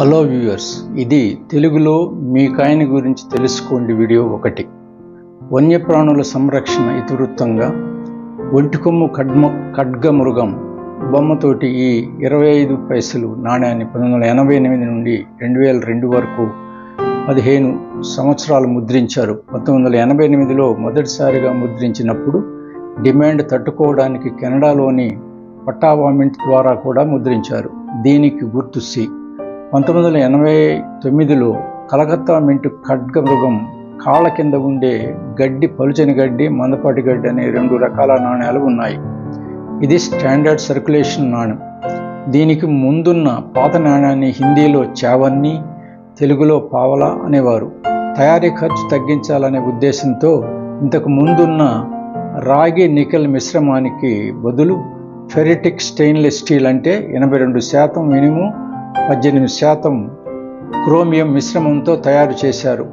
Hello viewers ఇది తెలుగులో మీ కాయని గురించి తెలుసుకోండి వీడియో ఒకటి. వన్యప్రాణుల సంరక్షణ ఇతివృత్తంగా ఒంటికొమ్ము ఖడ్మ ఖడ్గమృగం బొమ్మతోటి ఈ ఇరవై ఐదు పైసలు నాణ్యాన్ని పంతొమ్మిది వందల ఎనభై ఎనిమిది నుండి రెండు వేల రెండు వరకు పదిహేను సంవత్సరాలు ముద్రించారు. పంతొమ్మిది వందల ఎనభై ఎనిమిదిలో మొదటిసారిగా ముద్రించినప్పుడు డిమాండ్ తట్టుకోవడానికి కెనడాలోని పట్టావామింట్ ద్వారా కూడా ముద్రించారు. దీనికి గుర్తు సి. పంతొమ్మిది వందల ఎనభై తొమ్మిదిలో కలకత్తా మింటు ఖడ్గమృగం కాళ్ళ కింద ఉండే గడ్డి పలుచని గడ్డి మందపాటి గడ్డి అనే రెండు రకాల నాణ్యాలు ఉన్నాయి. ఇది స్టాండర్డ్ సర్క్యులేషన్ నాణ్యం. దీనికి ముందున్న పాత నాణ్యాన్ని హిందీలో చావన్ని తెలుగులో పావలా అనేవారు. తయారీ ఖర్చు తగ్గించాలనే ఉద్దేశంతో ఇంతకు ముందున్న రాగి నికెల్ మిశ్రమానికి బదులు ఫెరిటిక్ స్టెయిన్లెస్ స్టీల్ అంటే ఎనభై రెండు శాతం మినిమం పద్దెనిమిది శాతం క్రోమియం మిశ్రమంతో తయారు చేశారు.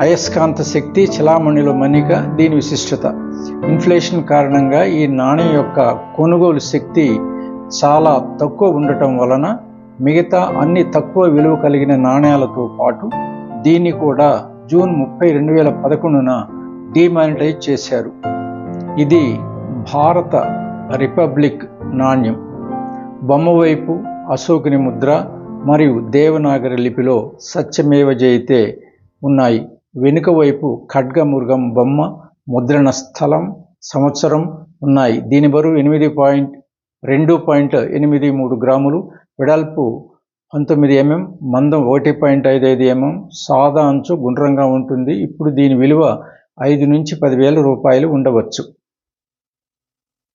అయస్కాంత శక్తి చలామణిలో మణిక దీని విశిష్టత. ఇన్ఫ్లేషన్ కారణంగా ఈ నాణ్యం యొక్క కొనుగోలు శక్తి చాలా తక్కువ ఉండటం వలన మిగతా అన్ని తక్కువ విలువ కలిగిన నాణ్యాలతో పాటు దీన్ని కూడా జూన్ ముప్పై రెండు వేల పదకొండున డిమానిటైజ్ చేశారు. ఇది భారత రిపబ్లిక్ నాణ్యం. బొమ్మ వైపు అశోకుని ముద్ర మరియు దేవనాగరి లిపిలో సత్యమేవ జయితే ఉన్నాయి. వెనుక వైపు ఖడ్గమృగం బొమ్మ ముద్రణ స్థలం సంవత్సరం ఉన్నాయి. దీని బరువు ఎనిమిది పాయింట్ రెండు పాయింట్ ఎనిమిది మూడు గ్రాములు. వెడల్పు పంతొమ్మిది ఎంఎం మందం ఒకటి పాయింట్ ఐదు ఐదు ఎంఎం. సాదా అంచు గుండ్రంగా ఉంటుంది. ఇప్పుడు దీని విలువ ఐదు నుంచి పదివేల రూపాయలు ఉండవచ్చు.